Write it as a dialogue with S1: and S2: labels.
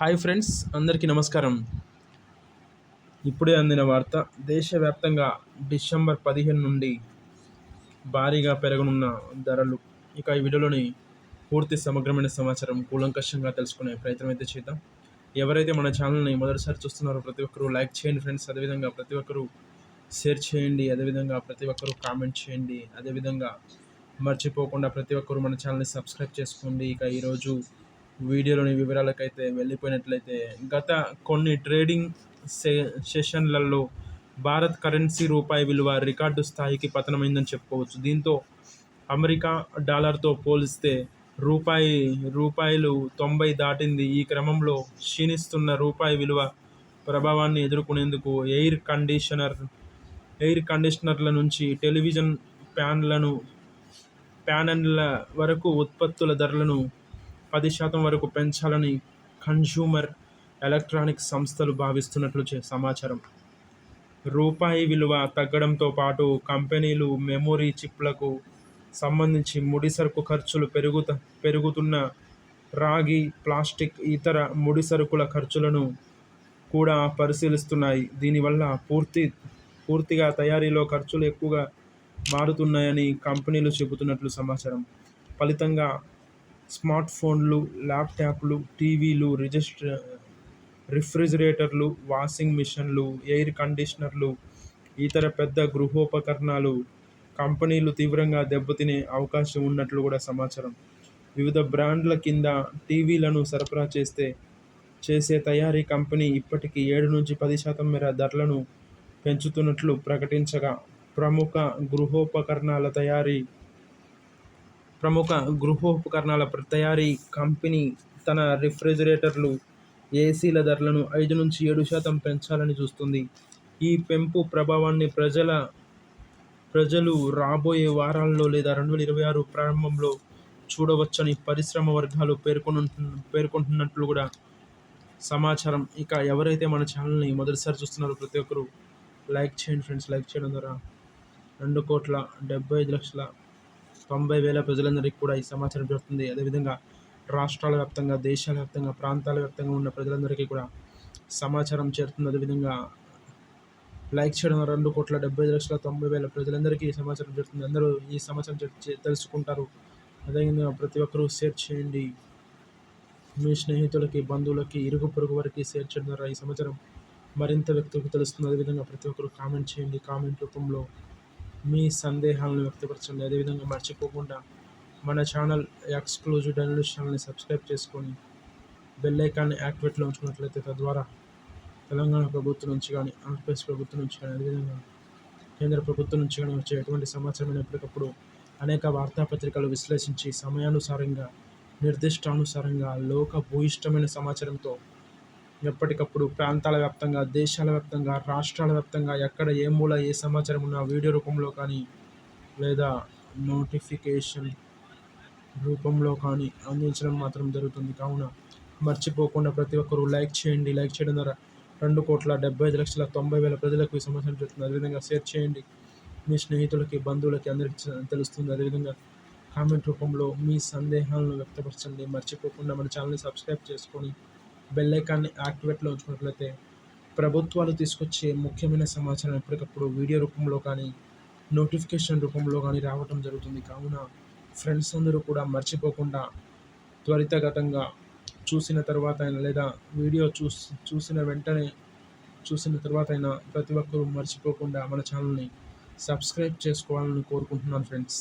S1: Hi friends అందరికీ నమస్కారం. ఇప్పుడే అందిన వార్త దేశవ్యాప్తంగా డిసెంబర్ పదిహేను నుండి భారీగా పెరగనున్న ధరలు. ఇక ఈ వీడియోలోని పూర్తి సమగ్రమైన సమాచారం కూలంకషంగా తెలుసుకునే ప్రయత్నం అయితే చేద్దాం. ఎవరైతే మన ఛానల్ని మొదటిసారి చూస్తున్నారో ప్రతి ఒక్కరూ లైక్ చేయండి ఫ్రెండ్స్. అదేవిధంగా ప్రతి ఒక్కరూ షేర్ చేయండి. అదేవిధంగా ప్రతి ఒక్కరూ కామెంట్ చేయండి. అదేవిధంగా మర్చిపోకుండా ప్రతి ఒక్కరూ మన ఛానల్ని సబ్స్క్రైబ్ చేసుకోండి. ఇక ఈరోజు వీడియోలోని వివరాలకైతే వెళ్ళిపోయినట్లయితే గత కొన్ని ట్రేడింగ్ సె సెషన్లలో భారత్ కరెన్సీ రూపాయి విలువ రికార్డు స్థాయికి పతనమైందని చెప్పుకోవచ్చు. దీంతో అమెరికా డాలర్తో పోలిస్తే రూపాయి రూపాయలు తొంభై దాటింది. ఈ క్రమంలో క్షీణిస్తున్న రూపాయి విలువ ప్రభావాన్ని ఎదుర్కొనేందుకు ఎయిర్ కండిషనర్ ఎయిర్ కండిషనర్ల నుంచి టెలివిజన్ ప్యాన్లను ప్యానెల్ల వరకు ఉత్పత్తుల ధరలను పది శాతం వరకు పెంచాలని కన్స్యూమర్ ఎలక్ట్రానిక్ సంస్థలు భావిస్తున్నట్లు సమాచారం. రూపాయి విలువ తగ్గడంతో పాటు కంపెనీలు మెమొరీ చిప్లకు సంబంధించి ముడిసరుకు ఖర్చులు పెరుగుత పెరుగుతున్న రాగి ప్లాస్టిక్ ఇతర ముడిసరుకుల ఖర్చులను కూడా పరిశీలిస్తున్నాయి. దీనివల్ల పూర్తి పూర్తిగా తయారీలో ఖర్చులు ఎక్కువగా మారుతున్నాయని కంపెనీలు చెబుతున్నట్లు సమాచారం. ఫలితంగా స్మార్ట్ ఫోన్లు ల్యాప్టాప్లు టీవీలు రిజిస్టర్ రిఫ్రిజిరేటర్లు వాషింగ్ మిషన్లు ఎయిర్ కండిషనర్లు ఇతర పెద్ద గృహోపకరణాలు కంపెనీలు తీవ్రంగా దెబ్బతినే అవకాశం ఉన్నట్లు కూడా సమాచారం. వివిధ బ్రాండ్ల కింద టీవీలను సరఫరా చేస్తే చేసే తయారీ కంపెనీ ఇప్పటికీ ఏడు నుంచి పది శాతం మేర ధరలను పెంచుతున్నట్లు ప్రకటించగా ప్రముఖ గృహోపకరణాల తయారీ ప్రముఖ గృహోపకరణాల తయారీ కంపెనీ తన రిఫ్రిజిరేటర్లు ఏసీల ధరలను ఐదు నుంచి ఏడు శాతం పెంచాలని చూస్తుంది. ఈ పెంపు ప్రభావాన్ని ప్రజల ప్రజలు రాబోయే వారాల్లో లేదా రెండు వేల ఇరవై ఆరు ప్రారంభంలో చూడవచ్చని పరిశ్రమ వర్గాలు పేర్కొను పేర్కొంటున్నట్లు కూడా సమాచారం. ఇక ఎవరైతే మన ఛానల్ని మొదటిసారి చూస్తున్నారో ప్రతి ఒక్కరు లైక్ చేయండి ఫ్రెండ్స్. లైక్ చేయడం ద్వారా రెండు కోట్ల డెబ్బై ఐదు లక్షల తొంభై వేల ప్రజలందరికీ కూడా ఈ సమాచారం జరుగుతుంది అదేవిధంగా రాష్ట్రాల వ్యాప్తంగా దేశాల వ్యాప్తంగా ప్రాంతాల వ్యాప్తంగా ఉన్న ప్రజలందరికీ కూడా సమాచారం చేరుతుంది. అదేవిధంగా లైక్ చేయడం రెండు కోట్ల డెబ్బై లక్షల తొంభై వేల ప్రజలందరికీ ఈ సమాచారం జరుగుతుంది అందరూ ఈ సమాచారం తెలుసుకుంటారు. అదేవిధంగా ప్రతి ఒక్కరూ షేర్ చేయండి. మీ స్నేహితులకి బంధువులకి ఇరుగు పొరుగు వారికి షేర్ చేయడం ద్వారా ఈ సమాచారం మరింత వ్యక్తులకు తెలుస్తుంది. అదేవిధంగా ప్రతి ఒక్కరు కామెంట్ చేయండి. కామెంట్ రూపంలో మీ సందేహాలను వ్యక్తపరచండి. అదేవిధంగా మర్చిపోకుండా మన ఛానల్ ఎక్స్క్లూజివ్ డైనలిస్ట్ ఛానల్ని సబ్స్క్రైబ్ చేసుకొని బెల్ ఐకాన్ని యాక్టివేట్లో ఉంచుకున్నట్లయితే తద్వారా తెలంగాణ ప్రభుత్వం నుంచి కానీ ఆంధ్రప్రదేశ్ ప్రభుత్వం నుంచి కానీ అదేవిధంగా కేంద్ర ప్రభుత్వం నుంచి కానీ వచ్చే ఎటువంటి సమాచారం ఎప్పటికప్పుడు అనేక వార్తాపత్రికలు విశ్లేషించి సమయానుసారంగా నిర్దిష్టానుసారంగా లోక భూయిష్టమైన సమాచారంతో ఎప్పటికప్పుడు ప్రాంతాల వ్యాప్తంగా దేశాల వ్యాప్తంగా రాష్ట్రాల వ్యాప్తంగా ఎక్కడ ఏ మూల ఏ సమాచారం ఉన్నా వీడియో రూపంలో కానీ లేదా నోటిఫికేషన్ రూపంలో కానీ అందించడం మాత్రం జరుగుతుంది. కావున మర్చిపోకుండా ప్రతి ఒక్కరూ లైక్ చేయండి. లైక్ చేయడం ద్వారా రెండు కోట్ల డెబ్బై ఐదు లక్షల తొంభై వేల ప్రజలకు ఈ సమాచారం జరుగుతుంది అదేవిధంగా షేర్ చేయండి. మీ స్నేహితులకి బంధువులకి అందరికీ తెలుస్తుంది. అదేవిధంగా కామెంట్ రూపంలో మీ సందేహాలను వ్యక్తపరచండి. మర్చిపోకుండా మన ఛానల్ని సబ్స్క్రైబ్ చేసుకొని బెల్ ఐకాన్ని యాక్టివేట్లో ఉంచుకున్నట్లయితే ప్రభుత్వాలు తీసుకొచ్చే ముఖ్యమైన సమాచారం ఎప్పటికప్పుడు వీడియో రూపంలో కానీ నోటిఫికేషన్ రూపంలో కానీ రావటం జరుగుతుంది. కావున ఫ్రెండ్స్ అందరూ కూడా మర్చిపోకుండా త్వరితగతంగా చూసిన తర్వాత అయినా లేదా వీడియో చూసి చూసిన వెంటనే చూసిన తర్వాత అయినా ప్రతి ఒక్కరూ మర్చిపోకుండా మన ఛానల్ని సబ్స్క్రైబ్ చేసుకోవాలని కోరుకుంటున్నాను ఫ్రెండ్స్